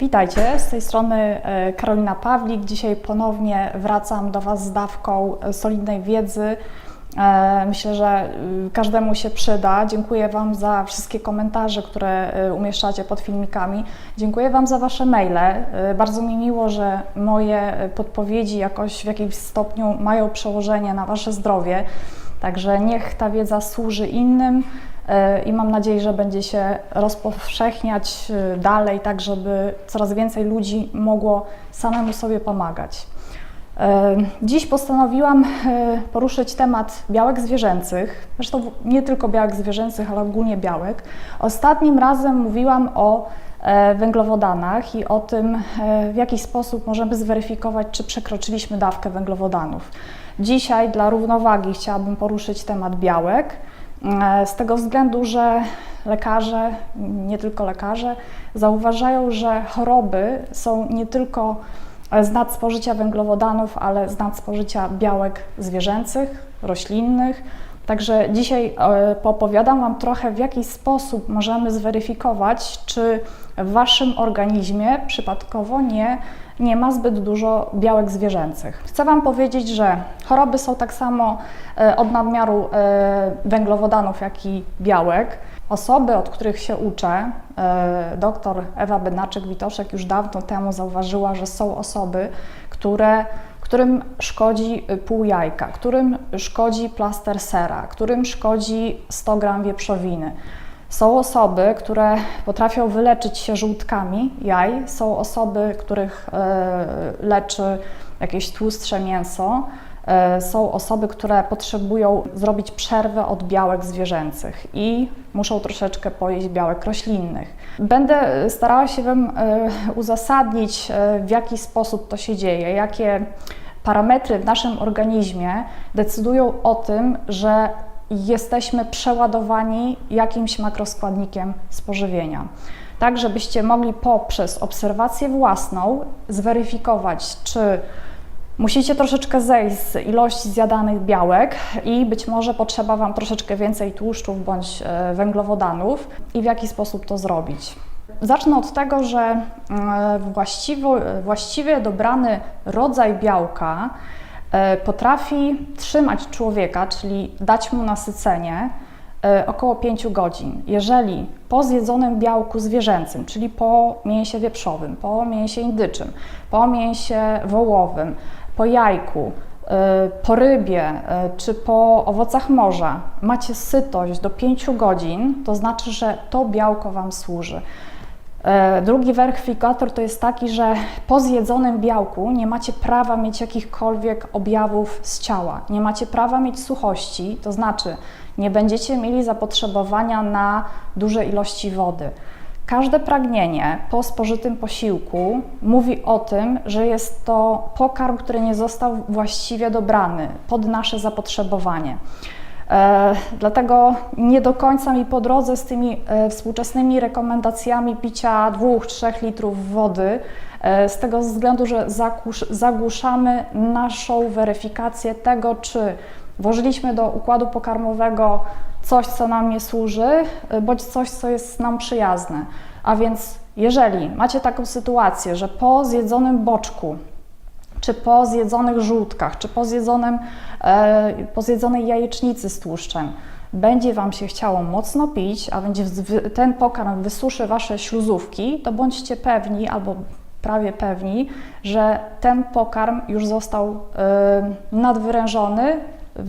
Witajcie, z tej strony e, Karolina Pawlik. Dzisiaj ponownie wracam do Was z dawką e, solidnej wiedzy. E, Myślę, że każdemu się przyda. Dziękuję Wam za wszystkie komentarze, które umieszczacie pod filmikami. Dziękuję Wam za Wasze maile. Bardzo mi miło, że moje podpowiedzi jakoś w jakimś stopniu mają przełożenie na Wasze zdrowie. Także niech ta wiedza służy innym i mam nadzieję, że będzie się rozpowszechniać e, dalej, tak żeby coraz więcej ludzi mogło samemu sobie pomagać. E, Dziś postanowiłam e, poruszyć temat białek zwierzęcych, zresztą nie tylko białek zwierzęcych, ale ogólnie białek. Ostatnim razem mówiłam o e, węglowodanach i o tym, e, w jaki sposób możemy zweryfikować, czy przekroczyliśmy dawkę węglowodanów. Dzisiaj dla równowagi chciałabym poruszyć temat białek, e, z tego względu, że lekarze, nie tylko lekarze, zauważają, że choroby są nie tylko z nadspożycia węglowodanów, ale z nadspożycia białek zwierzęcych, roślinnych. Także dzisiaj e, poopowiadam Wam trochę, w jaki sposób możemy zweryfikować, czy w Waszym organizmie przypadkowo nie, nie ma zbyt dużo białek zwierzęcych. Chcę Wam powiedzieć, że choroby są tak samo e, od nadmiaru e, węglowodanów, jak i białek. Osoby, od których się uczę, e, doktor Ewa Bednaczyk-Witoszek już dawno temu zauważyła, że są osoby, które, którym szkodzi pół jajka, którym szkodzi plaster sera, którym szkodzi 100 gram wieprzowiny. Są osoby, które potrafią wyleczyć się żółtkami jaj, są osoby, których e, leczy jakieś tłustsze mięso. E, Są osoby, które potrzebują zrobić przerwę od białek zwierzęcych i muszą troszeczkę pojeść białek roślinnych. Będę e, starała się Wam uzasadnić, w jaki sposób to się dzieje, jakie parametry w naszym organizmie decydują o tym, że jesteśmy przeładowani jakimś makroskładnikiem spożywienia. Tak, żebyście mogli poprzez obserwację własną zweryfikować, czy Musicie troszeczkę zejść z ilości zjadanych białek i być może potrzeba Wam troszeczkę więcej tłuszczów bądź e, węglowodanów i w jaki sposób to zrobić. Zacznę od tego, że e, właściwie dobrany rodzaj białka potrafi trzymać człowieka, czyli dać mu nasycenie e, około 5 godzin. Jeżeli po zjedzonym białku zwierzęcym, czyli po mięsie wieprzowym, po mięsie indyczym, po mięsie wołowym, po jajku, y, po rybie czy po owocach morza macie sytość do 5 godzin, to znaczy, że to białko Wam służy. E, Drugi weryfikator to jest taki, że po zjedzonym białku nie macie prawa mieć jakichkolwiek objawów z ciała, nie macie prawa mieć suchości, to znaczy nie będziecie mieli zapotrzebowania na duże ilości wody. Każde pragnienie po spożytym posiłku mówi o tym, że jest to pokarm, który nie został właściwie dobrany pod nasze zapotrzebowanie. E, dlatego nie do końca mi po drodze z tymi e, współczesnymi rekomendacjami picia 2-3 litrów wody, e, z tego względu, że zagłuszamy naszą weryfikację tego, czy włożyliśmy do układu pokarmowego coś, co nam nie służy, bądź coś, co jest nam przyjazne. A więc jeżeli macie taką sytuację, że po zjedzonym boczku czy po zjedzonych żółtkach, czy po, zjedzonym, e, po zjedzonej jajecznicy z tłuszczem będzie Wam się chciało mocno pić, a będzie ten pokarm wysuszy Wasze śluzówki, to bądźcie pewni albo prawie pewni, że ten pokarm już został e, nadwyrężony,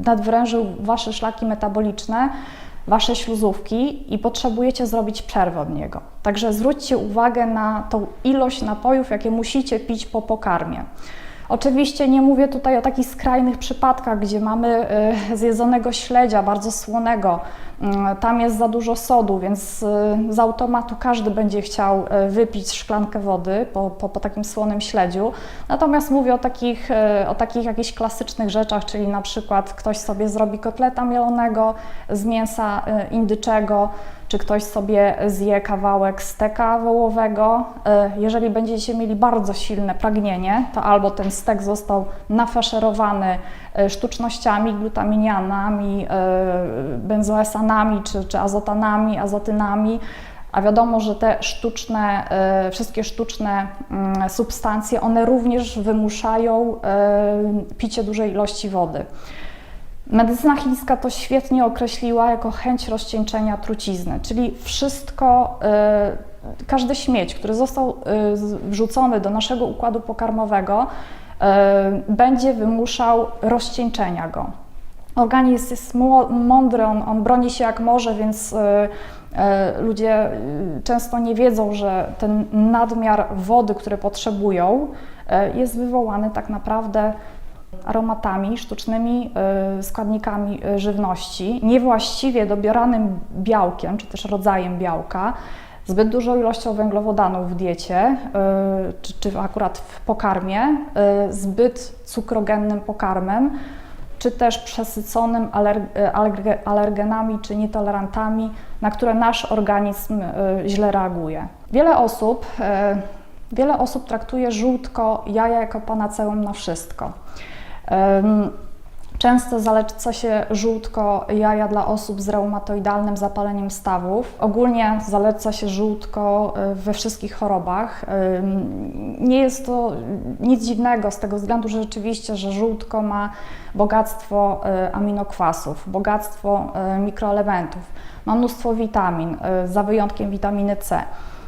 nadwyrężył Wasze szlaki metaboliczne, Wasze śluzówki i potrzebujecie zrobić przerwę od niego. Także zwróćcie uwagę na tą ilość napojów, jakie musicie pić po pokarmie. Oczywiście nie mówię tutaj o takich skrajnych przypadkach, gdzie mamy y, zjedzonego śledzia bardzo słonego. Y, Tam jest za dużo sodu, więc y, z automatu każdy będzie chciał y, wypić szklankę wody po, po, po takim słonym śledziu. Natomiast mówię o takich, o takich jakichś klasycznych rzeczach, czyli na przykład ktoś sobie zrobi kotleta mielonego z mięsa indyczego, czy ktoś sobie zje kawałek steka wołowego. E, Jeżeli będziecie mieli bardzo silne pragnienie, to albo ten stek został nafaszerowany e, sztucznościami, glutaminianami, e, benzoesanami, czy, czy azotanami, azotynami, a wiadomo, że te sztuczne, wszystkie sztuczne mm, substancje, one również wymuszają picie dużej ilości wody. Medycyna chińska to świetnie określiła jako chęć rozcieńczenia trucizny, czyli wszystko, y, każdy śmieć, który został y, wrzucony do naszego układu pokarmowego, y, będzie wymuszał rozcieńczenia go. Organizm jest mądry, on, on broni się jak może, więc ludzie często nie wiedzą, że ten nadmiar wody, który potrzebują, jest wywołany tak naprawdę aromatami, sztucznymi y, składnikami y, żywności, niewłaściwie dobieranym białkiem, czy też rodzajem białka, zbyt dużą ilością węglowodanów w diecie, y, czy, czy akurat w pokarmie, zbyt cukrogennym pokarmem, czy też przesyconym aler- alerge- alergenami czy nietolerantami, na które nasz organizm źle reaguje. Wiele osób, wiele osób traktuje żółtko jaja jako panaceum na wszystko. Często zaleca się żółtko jaja dla osób z reumatoidalnym zapaleniem stawów. Ogólnie zaleca się żółtko e, we wszystkich chorobach. Nie jest to nic dziwnego z tego względu, że rzeczywiście, że żółtko ma bogactwo e, aminokwasów, bogactwo e, mikroelementów, ma mnóstwo witamin, za wyjątkiem witaminy C.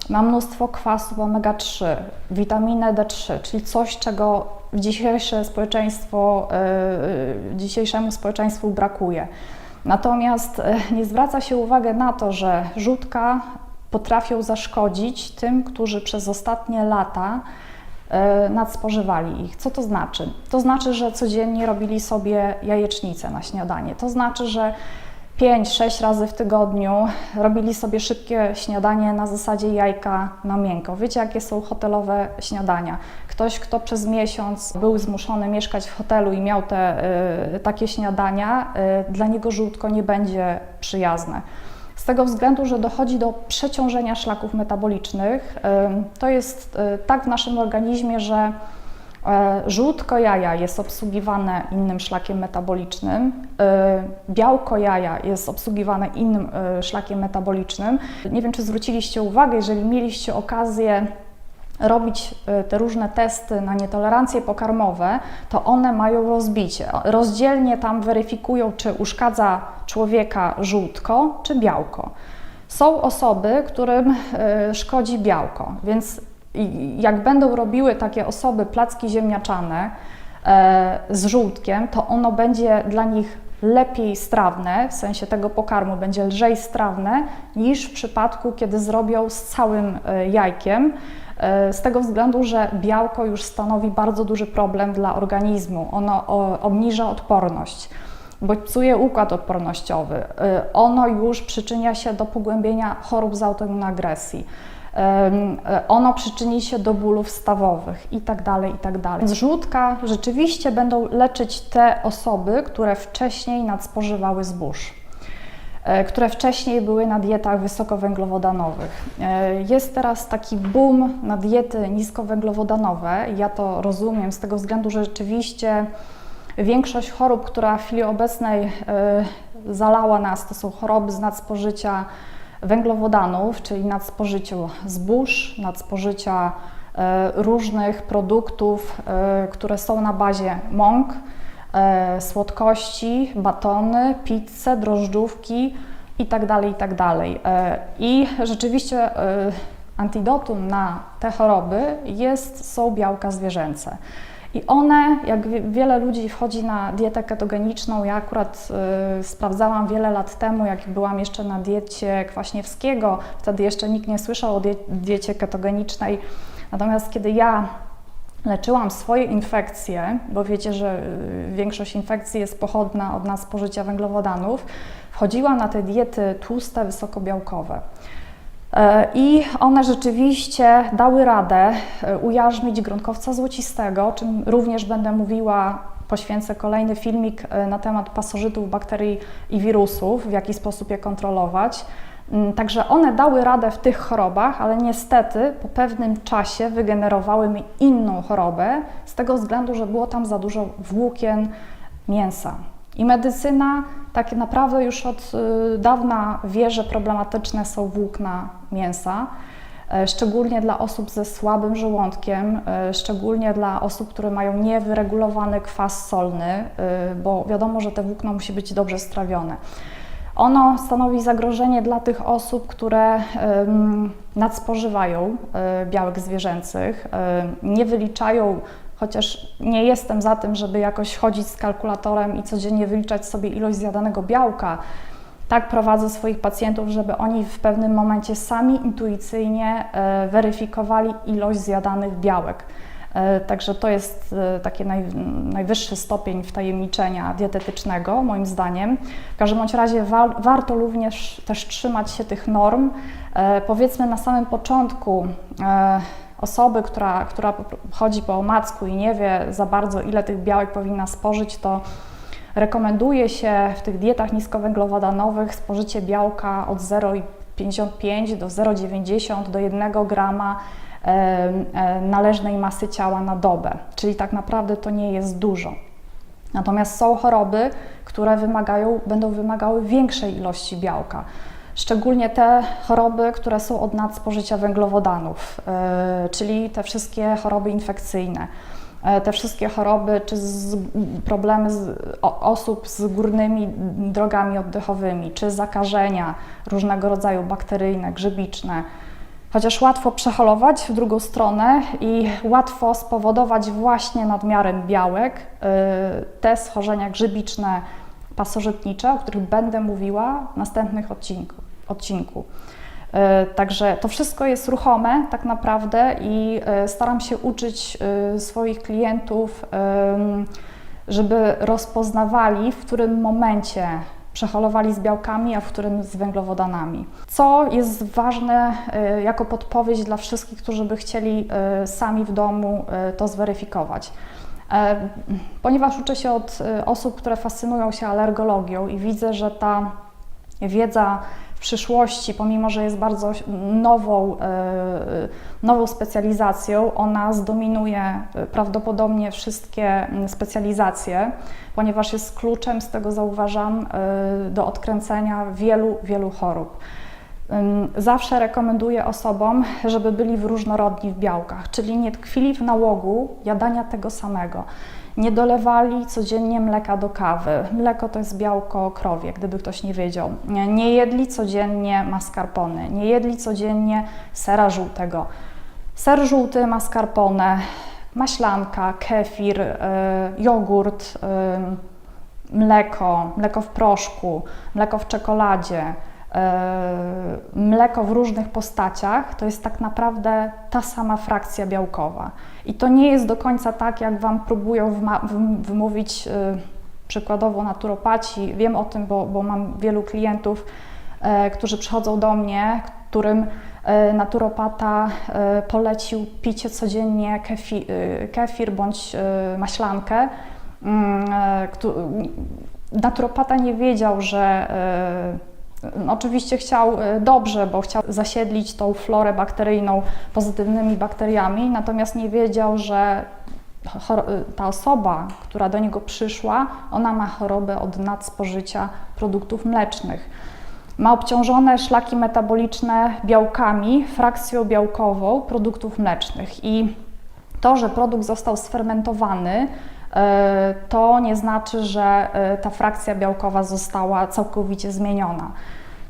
Ma mnóstwo kwasów omega-3, witaminę D3, czyli coś, czego dzisiejsze społeczeństwo, y, dzisiejszemu społeczeństwu brakuje. Natomiast y, nie zwraca się uwagę na to, że żółtka potrafią zaszkodzić tym, którzy przez ostatnie lata y, nadspożywali ich. Co to znaczy? To znaczy, że codziennie robili sobie jajecznicę na śniadanie. To znaczy, że 5-6 razy w tygodniu robili sobie szybkie śniadanie na zasadzie jajka na miękko. Wiecie, jakie są hotelowe śniadania? Ktoś, kto przez miesiąc był zmuszony mieszkać w hotelu i miał te y, takie śniadania, y, dla niego żółtko nie będzie przyjazne. Z tego względu, że dochodzi do przeciążenia szlaków metabolicznych. Y, To jest y, tak w naszym organizmie, że Żółtko jaja jest obsługiwane innym szlakiem metabolicznym, e, białko jaja jest obsługiwane innym e, szlakiem metabolicznym. Nie wiem, czy zwróciliście uwagę, jeżeli mieliście okazję robić e, te różne testy na nietolerancje pokarmowe, to one mają rozbicie. Rozdzielnie tam weryfikują, czy uszkadza człowieka żółtko czy białko. Są osoby, którym e, szkodzi białko, więc jak będą robiły takie osoby placki ziemniaczane e, z żółtkiem, to ono będzie dla nich lepiej strawne, w sensie tego pokarmu będzie lżej strawne niż w przypadku, kiedy zrobią z całym e, jajkiem, e, z tego względu, że białko już stanowi bardzo duży problem dla organizmu. Ono obniża odporność bodźcuje układ odpornościowy. Ono już przyczynia się do pogłębienia chorób z autoimmunagresji. Ym, y, Ono przyczyni się do bólów stawowych i tak dalej, i tak dalej. Żółtka rzeczywiście będą leczyć te osoby, które wcześniej nadspożywały zbóż e, które wcześniej były na dietach wysokowęglowodanowych. E, Jest teraz taki boom na diety niskowęglowodanowe. Ja to rozumiem z tego względu, że rzeczywiście większość chorób, która w chwili obecnej e, zalała nas, to są choroby z nadspożycia węglowodanów, czyli nadspożyciu zbóż, nadspożycia e, różnych produktów, e, które są na bazie mąk, e, słodkości, batony, pizze, drożdżówki itd. itd. E, I rzeczywiście antidotum na te choroby jest, są białka zwierzęce. I one, jak wie- wiele ludzi wchodzi na dietę ketogeniczną, ja akurat y, sprawdzałam wiele lat temu, jak byłam jeszcze na diecie Kwaśniewskiego, wtedy jeszcze nikt nie słyszał o die- diecie ketogenicznej. Natomiast kiedy ja leczyłam swoje infekcje, bo wiecie, że y, większość infekcji jest pochodna od nas spożycia węglowodanów, wchodziłam na te diety tłuste, wysokobiałkowe. E, I one rzeczywiście dały radę e, ujarzmić gronkowca złocistego, o czym również będę mówiła. Poświęcę kolejny filmik e, na temat pasożytów, bakterii i wirusów, w jaki sposób je kontrolować. Mm, Także one dały radę w tych chorobach, ale niestety po pewnym czasie wygenerowały mi inną chorobę, z tego względu, że było tam za dużo włókien mięsa. I medycyna tak naprawdę już od y, dawna wie, że problematyczne są włókna mięsa, e, szczególnie dla osób ze słabym żołądkiem, e, szczególnie dla osób, które mają niewyregulowany kwas solny, y, bo wiadomo, że te włókno musi być dobrze strawione. Ono stanowi zagrożenie dla tych osób, które nadspożywają e, białek zwierzęcych, e, nie wyliczają, chociaż nie jestem za tym, żeby jakoś chodzić z kalkulatorem i codziennie wyliczać sobie ilość zjadanego białka. Tak prowadzę swoich pacjentów, żeby oni w pewnym momencie sami intuicyjnie e, weryfikowali ilość zjadanych białek. E, Także to jest e, taki naj, najwyższy stopień wtajemniczenia dietetycznego, moim zdaniem. W każdym bądź razie wa, warto również też trzymać się tych norm. E, Powiedzmy na samym początku, e, osoby, która, która chodzi po omacku i nie wie za bardzo, ile tych białek powinna spożyć, to rekomenduje się w tych dietach niskowęglowodanowych spożycie białka od 0,55 do 0,90 do 1 grama należnej masy ciała na dobę, czyli tak naprawdę to nie jest dużo. Natomiast są choroby, które wymagają, będą wymagały większej ilości białka. Szczególnie te choroby, które są od nadspożycia węglowodanów, e, czyli te wszystkie choroby infekcyjne, e, te wszystkie choroby czy z, problemy z, o, osób z górnymi drogami oddechowymi, czy zakażenia różnego rodzaju bakteryjne, grzybiczne. Chociaż łatwo przeholować w drugą stronę i łatwo spowodować właśnie nadmiarem białek y, te schorzenia grzybiczne, pasożytnicze, o których będę mówiła w następnych odcinku. Odcinku. Y, Także to wszystko jest ruchome tak naprawdę i y, staram się uczyć y, swoich klientów, żeby rozpoznawali, w którym momencie przeholowali z białkami, a w którym z węglowodanami. Co jest ważne jako podpowiedź dla wszystkich, którzy by chcieli sami w domu to zweryfikować. E, Ponieważ uczę się od osób, które fascynują się alergologią i widzę, że ta wiedza w przyszłości, pomimo że jest bardzo nową, e, nową specjalizacją, ona zdominuje e, prawdopodobnie wszystkie mm, specjalizacje, ponieważ jest kluczem, z tego zauważam, e, do odkręcenia wielu, wielu chorób. Zawsze rekomenduję osobom, żeby byli w różnorodni w białkach, czyli nie tkwili w nałogu jadania tego samego. Nie dolewali codziennie mleka do kawy. Mleko to jest białko krowie, gdyby ktoś nie wiedział. Nie, jedli codziennie mascarpone, nie jedli codziennie sera żółtego. Ser żółty, mascarpone, maślanka, kefir, y, jogurt, y, mleko, mleko w proszku, mleko w czekoladzie, mleko w różnych postaciach, to jest tak naprawdę ta sama frakcja białkowa. I to nie jest do końca tak, jak Wam próbują wymówić e, przykładowo naturopaci. Wiem o tym, bo, bo mam wielu klientów, e, którzy przychodzą do mnie, którym e, naturopata e, polecił picie codziennie kefi, e, kefir bądź e, maślankę. Mm, e, Naturopata nie wiedział, że e, oczywiście chciał e, dobrze, bo chciał zasiedlić tą florę bakteryjną pozytywnymi bakteriami, natomiast nie wiedział, że chor- ta osoba, która do niego przyszła, ona ma chorobę od nadspożycia produktów mlecznych. Ma obciążone szlaki metaboliczne białkami, frakcją białkową produktów mlecznych i to, że produkt został sfermentowany, e, to nie znaczy, że e, ta frakcja białkowa została całkowicie zmieniona.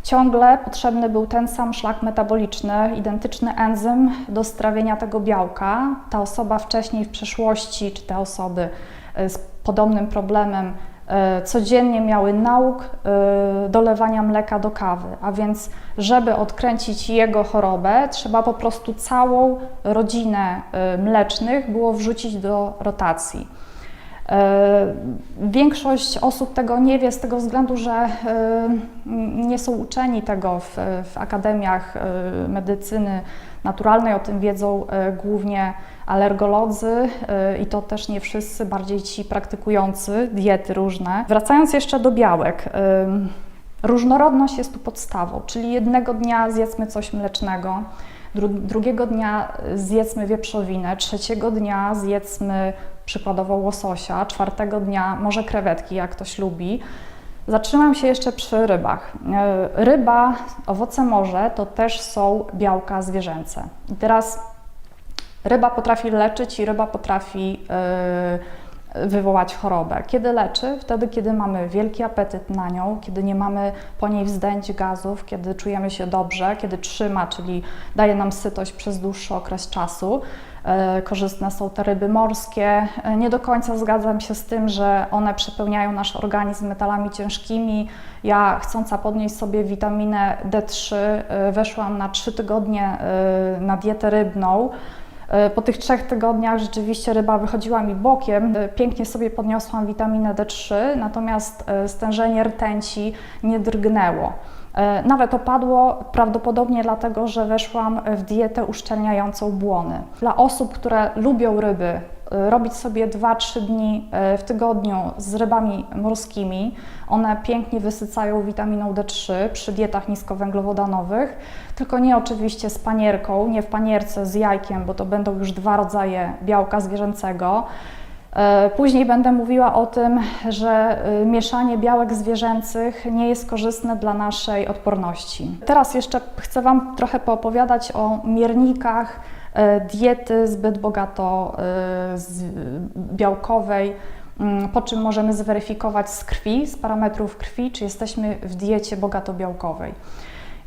Ciągle potrzebny był ten sam szlak metaboliczny, identyczny enzym do strawienia tego białka. Ta osoba wcześniej w przeszłości, czy te osoby e, z podobnym problemem, e, codziennie miały nauk e, dolewania mleka do kawy. A więc, żeby odkręcić jego chorobę, trzeba po prostu całą rodzinę e, mlecznych było wrzucić do rotacji. E, Większość osób tego nie wie z tego względu, że e, nie są uczeni tego w, w akademiach e, medycyny naturalnej. O tym wiedzą głównie alergolodzy i to też nie wszyscy, bardziej ci praktykujący diety różne. Wracając jeszcze do białek. Różnorodność jest tu podstawą, czyli jednego dnia zjedzmy coś mlecznego, Dru- drugiego dnia zjedzmy wieprzowinę, trzeciego dnia zjedzmy przykładowo łososia, czwartego dnia może krewetki, jak ktoś lubi. Zatrzymam się jeszcze przy rybach. E, Ryba, owoce morza to też są białka zwierzęce. I teraz ryba potrafi leczyć i ryba potrafi yy, wywołać chorobę. Kiedy leczy? Wtedy, kiedy mamy wielki apetyt na nią, kiedy nie mamy po niej wzdęć gazów, kiedy czujemy się dobrze, kiedy trzyma, czyli daje nam sytość przez dłuższy okres czasu. E, Korzystne są te ryby morskie. E, Nie do końca zgadzam się z tym, że one przepełniają nasz organizm metalami ciężkimi. Ja, chcąca podnieść sobie witaminę D3, e, weszłam na 3 tygodnie na dietę rybną. Po tych trzech tygodniach rzeczywiście ryba wychodziła mi bokiem. Pięknie sobie podniosłam witaminę D3, natomiast stężenie rtęci nie drgnęło. E, Nawet opadło prawdopodobnie dlatego, że weszłam w dietę uszczelniającą błony. Dla osób, które lubią ryby, e, robić sobie 2-3 dni e, w tygodniu z rybami morskimi. One pięknie wysycają witaminą D3 przy dietach niskowęglowodanowych, tylko nie oczywiście z panierką, nie w panierce z jajkiem, bo to będą już dwa rodzaje białka zwierzęcego. E, Później będę mówiła o tym, że y, mieszanie białek zwierzęcych nie jest korzystne dla naszej odporności. Teraz jeszcze chcę Wam trochę poopowiadać o miernikach e, diety zbyt bogato e, białkowej, mm, po czym możemy zweryfikować z krwi, z parametrów krwi, czy jesteśmy w diecie bogato białkowej.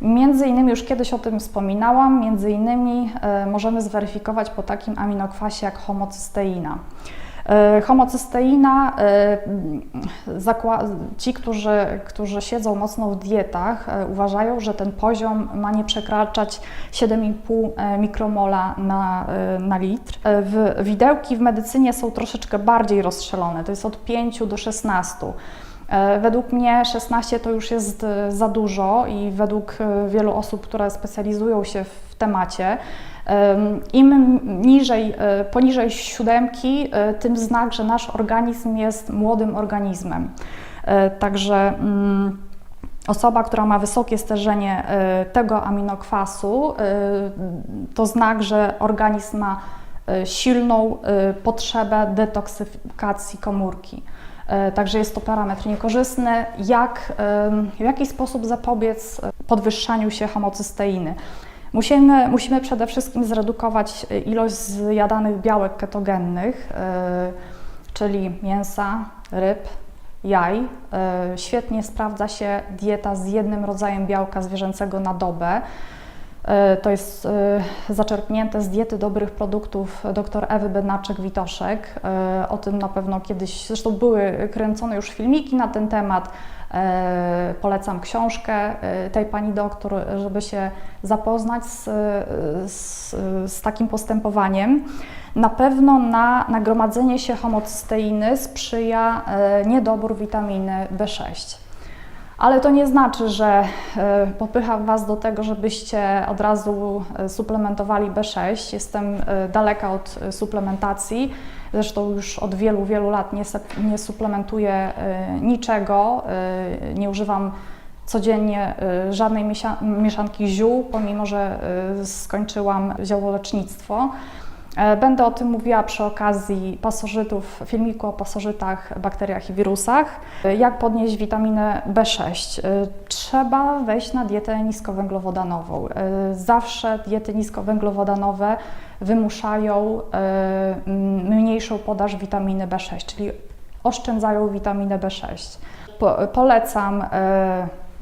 Między innymi, już kiedyś o tym wspominałam, między innymi e, możemy zweryfikować po takim aminokwasie jak homocysteina. E, Homocysteina, e, ci, którzy, którzy siedzą mocno w dietach, e, uważają, że ten poziom ma nie przekraczać 7,5 mikromola na, na litr. W, widełki w medycynie są troszeczkę bardziej rozstrzelone, to jest od 5 do 16. E, Według mnie 16 to już jest za dużo i według wielu osób, które specjalizują się w temacie, em, im niżej, e, poniżej siódemki, e, tym znak, że nasz organizm jest młodym organizmem. E, Także mm, osoba, która ma wysokie stężenie tego aminokwasu, to znak, że organizm ma silną potrzebę detoksyfikacji komórki. Także jest to parametr niekorzystny. Jak, w jaki sposób zapobiec podwyższaniu się homocysteiny? Musimy, musimy przede wszystkim zredukować e, ilość zjadanych białek ketogennych, e, czyli mięsa, ryb, jaj. E, Świetnie sprawdza się dieta z jednym rodzajem białka zwierzęcego na dobę. E, To jest e, zaczerpnięte z diety dobrych produktów dr Ewy Bednaczek-Witoszek. E, O tym na pewno kiedyś, zresztą były kręcone już filmiki na ten temat. Polecam książkę tej pani doktor, żeby się zapoznać z, z, z takim postępowaniem. Na pewno na nagromadzenie się homocysteiny sprzyja niedobór witaminy B6. Ale to nie znaczy, że e, popycham Was do tego, żebyście od razu e, suplementowali B6. Jestem e, daleka od suplementacji. Zresztą już od wielu, wielu lat nie, nie suplementuję niczego. Nie używam codziennie żadnej mieszanki ziół, pomimo że skończyłam ziołolecznictwo. E, Będę o tym mówiła przy okazji pasożytów, filmiku o pasożytach, bakteriach i wirusach. E, Jak podnieść witaminę B6? E, Trzeba wejść na dietę niskowęglowodanową. Zawsze diety niskowęglowodanowe wymuszają mniejszą podaż witaminy B6, czyli oszczędzają witaminę B6. Po, polecam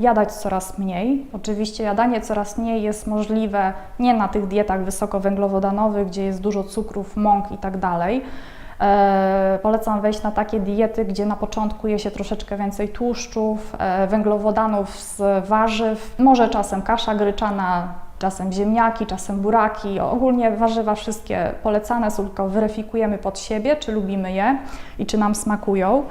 jadać coraz mniej. Oczywiście jadanie coraz mniej jest możliwe nie na tych dietach wysokowęglowodanowych, gdzie jest dużo cukrów, mąk i tak. E, Polecam wejść na takie diety, gdzie na początku je się troszeczkę więcej tłuszczów, e, węglowodanów z warzyw, może czasem kasza gryczana, czasem ziemniaki, czasem buraki. Ogólnie warzywa wszystkie polecane są, tylko weryfikujemy pod siebie, czy lubimy je i czy nam smakują.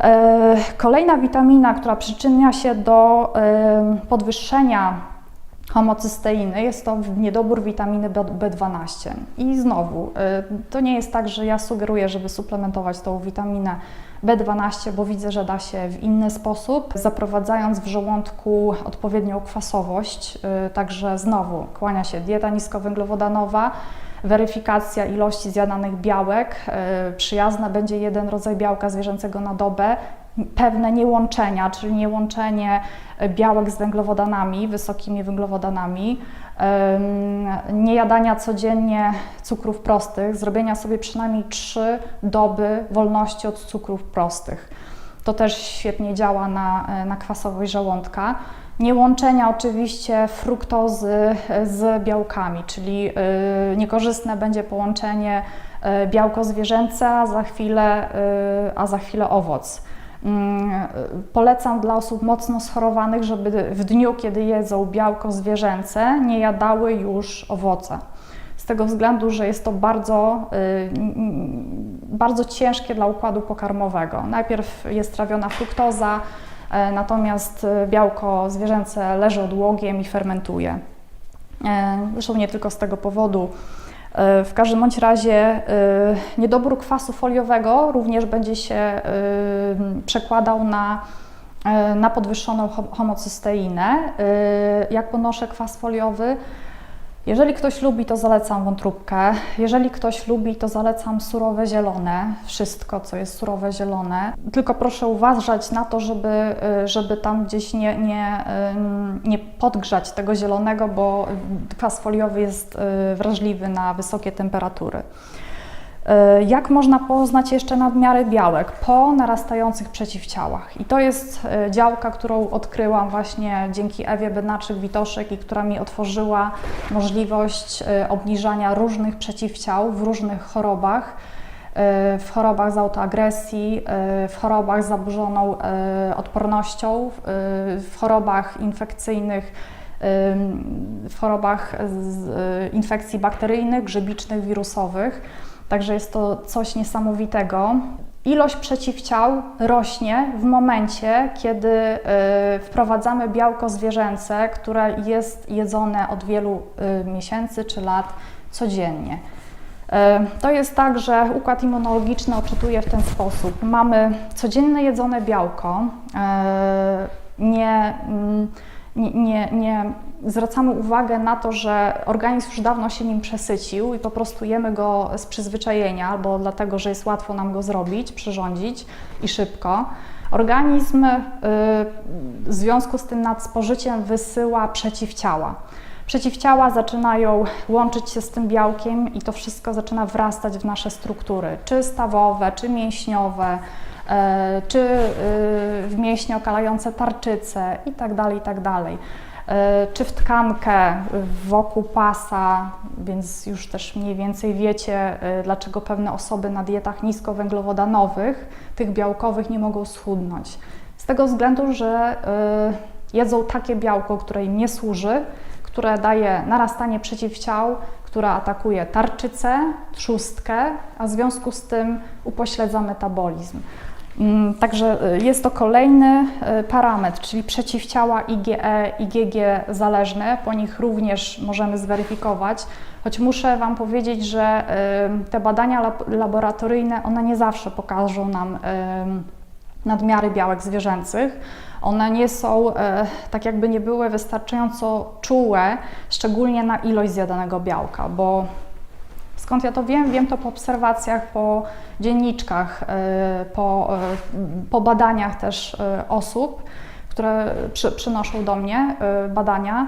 E, Kolejna witamina, która przyczynia się do e, podwyższenia homocysteiny. Jest to niedobór witaminy B- B12. I znowu, y, to nie jest tak, że ja sugeruję, żeby suplementować tą witaminę B12, bo widzę, że da się w inny sposób, zaprowadzając w żołądku odpowiednią kwasowość. Także znowu kłania się dieta niskowęglowodanowa, weryfikacja ilości zjadanych białek. y, Przyjazna będzie jeden rodzaj białka zwierzęcego na dobę, pewne niełączenia, czyli niełączenie białek z węglowodanami, wysokimi węglowodanami, niejadania codziennie cukrów prostych, zrobienia sobie przynajmniej 3 doby wolności od cukrów prostych. To też świetnie działa na, na kwasowość żołądka. Nie łączenia oczywiście fruktozy z białkami, czyli y, niekorzystne będzie połączenie y, białko zwierzęce, a za chwilę, a za chwilę owoc. Mm, Polecam dla osób mocno schorowanych, żeby w dniu, kiedy jedzą białko zwierzęce, nie jadały już owoce. Z tego względu, że jest to bardzo, bardzo ciężkie dla układu pokarmowego. Najpierw jest trawiona fruktoza, e, natomiast y, białko zwierzęce leży odłogiem i fermentuje. E, Zresztą nie tylko z tego powodu. E, W każdym bądź razie e, niedobór kwasu foliowego również będzie się e, przekładał na, e, na podwyższoną hom- homocysteinę. E, Jak ponoszę kwas foliowy? Jeżeli ktoś lubi, to zalecam wątróbkę. Jeżeli ktoś lubi, to zalecam surowe zielone, wszystko, co jest surowe zielone. Tylko proszę uważać na to, żeby, y, żeby tam gdzieś nie, nie, ym, nie podgrzać tego zielonego, bo kwas foliowy jest y, wrażliwy na wysokie temperatury. Y, Jak można poznać jeszcze nadmiary białek? Po narastających przeciwciałach. I to jest y, działka, którą odkryłam właśnie dzięki Ewie Bednaczyk-Witoszek i która mi otworzyła możliwość y, obniżania różnych przeciwciał w różnych chorobach. W chorobach z autoagresji, w chorobach z zaburzoną odpornością, w chorobach infekcyjnych, w chorobach infekcji bakteryjnych, grzybicznych, wirusowych. Także jest to coś niesamowitego. Ilość przeciwciał rośnie w momencie, kiedy y, wprowadzamy białko zwierzęce, które jest jedzone od wielu y, miesięcy czy lat codziennie. Y, To jest tak, że układ immunologiczny odczytuje w ten sposób. Mamy codzienne jedzone białko, y, nie, mm, nie, nie, nie zwracamy uwagę na to, że organizm już dawno się nim przesycił i po prostu jemy go z przyzwyczajenia albo dlatego, że jest łatwo nam go zrobić, przyrządzić i szybko. Organizm y, w związku z tym nadspożyciem wysyła przeciwciała. Przeciwciała zaczynają łączyć się z tym białkiem i to wszystko zaczyna wrastać w nasze struktury, czy stawowe, czy mięśniowe, e, czy y, w mięśnie okalające tarczyce itd., itd. E, Czy w tkankę wokół pasa, więc już też mniej więcej wiecie, e, dlaczego pewne osoby na dietach niskowęglowodanowych, tych białkowych, nie mogą schudnąć. Z tego względu, że e, jedzą takie białko, które im nie służy, które daje narastanie przeciwciał, która atakuje tarczycę, trzustkę, a w związku z tym upośledza metabolizm. Mm, Także y, jest to kolejny y, parametr, czyli przeciwciała IgE, IgG zależne. Po nich również możemy zweryfikować, choć muszę Wam powiedzieć, że y, te badania lab- laboratoryjne, one nie zawsze pokażą nam nadmiary białek zwierzęcych. One nie są, tak jakby nie były wystarczająco czułe, szczególnie na ilość zjadanego białka, bo Skąd ja to wiem? Wiem to po obserwacjach, po dzienniczkach, e, po, e, po badaniach też e, osób, które przy, przynoszą do mnie badania.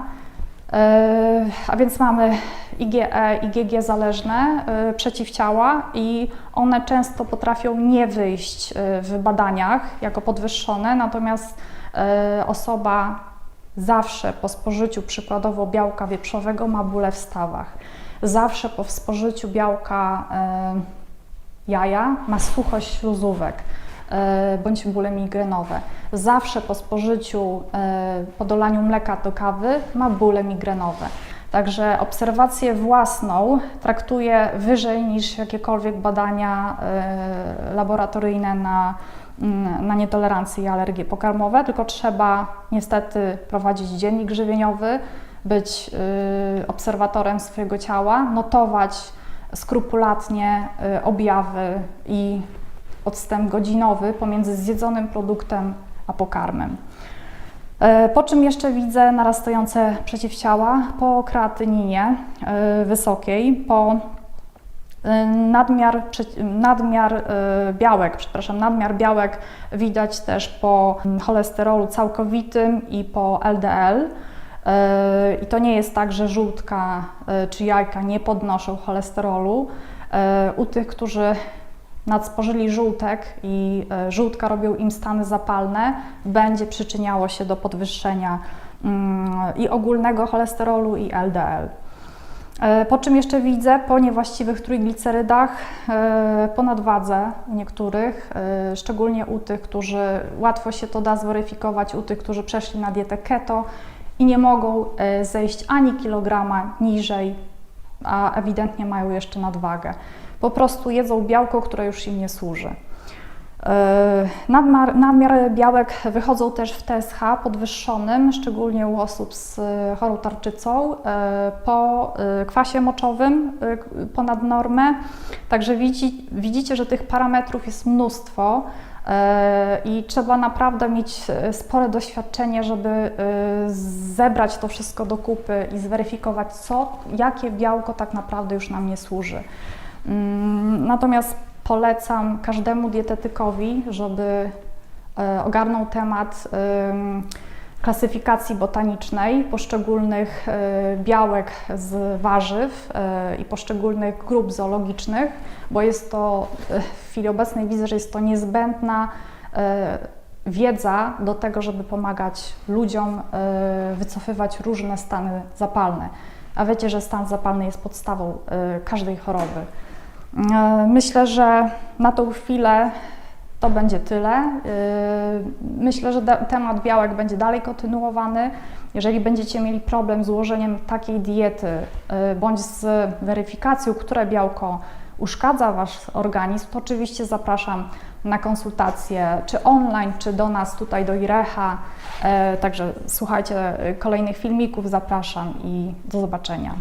A więc mamy IgE, IgG zależne przeciwciała i one często potrafią nie wyjść w badaniach jako podwyższone, natomiast osoba zawsze po spożyciu przykładowo białka wieprzowego ma bóle w stawach. Zawsze po spożyciu białka e, jaja ma suchość śluzówek e, bądź bóle migrenowe. Zawsze po spożyciu, e, po dolaniu mleka do kawy ma bóle migrenowe. Także obserwację własną traktuję wyżej niż jakiekolwiek badania laboratoryjne na, mm, na nietolerancje i alergie pokarmowe, tylko trzeba niestety prowadzić dziennik żywieniowy, być y, obserwatorem swojego ciała, notować skrupulatnie y, objawy i odstęp godzinowy pomiędzy zjedzonym produktem a pokarmem. E, Po czym jeszcze widzę narastające przeciwciała po kreatyninie wysokiej, po nadmiar, nadmiar białek, przepraszam, nadmiar białek widać też po cholesterolu całkowitym i po LDL. E, I to nie jest tak, że żółtka e, czy jajka nie podnoszą cholesterolu. E, U tych, którzy nadspożyli żółtek i żółtka robią im stany zapalne, będzie przyczyniało się do podwyższenia mm, i ogólnego cholesterolu i LDL. Po czym jeszcze widzę po niewłaściwych trójglicerydach, po nadwadze u niektórych, szczególnie u tych, którzy łatwo się to da zweryfikować, u tych, którzy przeszli na dietę keto i nie mogą e, zejść ani kilograma niżej, a ewidentnie mają jeszcze nadwagę. Po prostu jedzą białko, które już im nie służy. E, Nadmiar, nadmiary białek wychodzą też w TSH podwyższonym, szczególnie u osób z e, chorą tarczycą, po kwasie moczowym ponad normę. Także widzi, widzicie, że tych parametrów jest mnóstwo i trzeba naprawdę mieć e, spore doświadczenie, żeby e, zebrać to wszystko do kupy i zweryfikować, co, jakie białko tak naprawdę już nam nie służy. Mm, Natomiast polecam każdemu dietetykowi, żeby e, ogarnął temat em, klasyfikacji botanicznej poszczególnych e, białek z warzyw e, i poszczególnych grup zoologicznych, bo jest to e, w chwili obecnej widzę, że jest to niezbędna wiedza do tego, żeby pomagać ludziom wycofywać różne stany zapalne. A wiecie, że stan zapalny jest podstawą każdej choroby. Myślę, że na tą chwilę to będzie tyle. E, Myślę, że temat białek będzie dalej kontynuowany. Jeżeli będziecie mieli problem z ułożeniem takiej diety e, bądź z weryfikacją, które białko uszkadza Wasz organizm, to oczywiście zapraszam na konsultacje, czy online, czy do nas tutaj do Irecha. E, Także słuchajcie kolejnych filmików, zapraszam i do zobaczenia.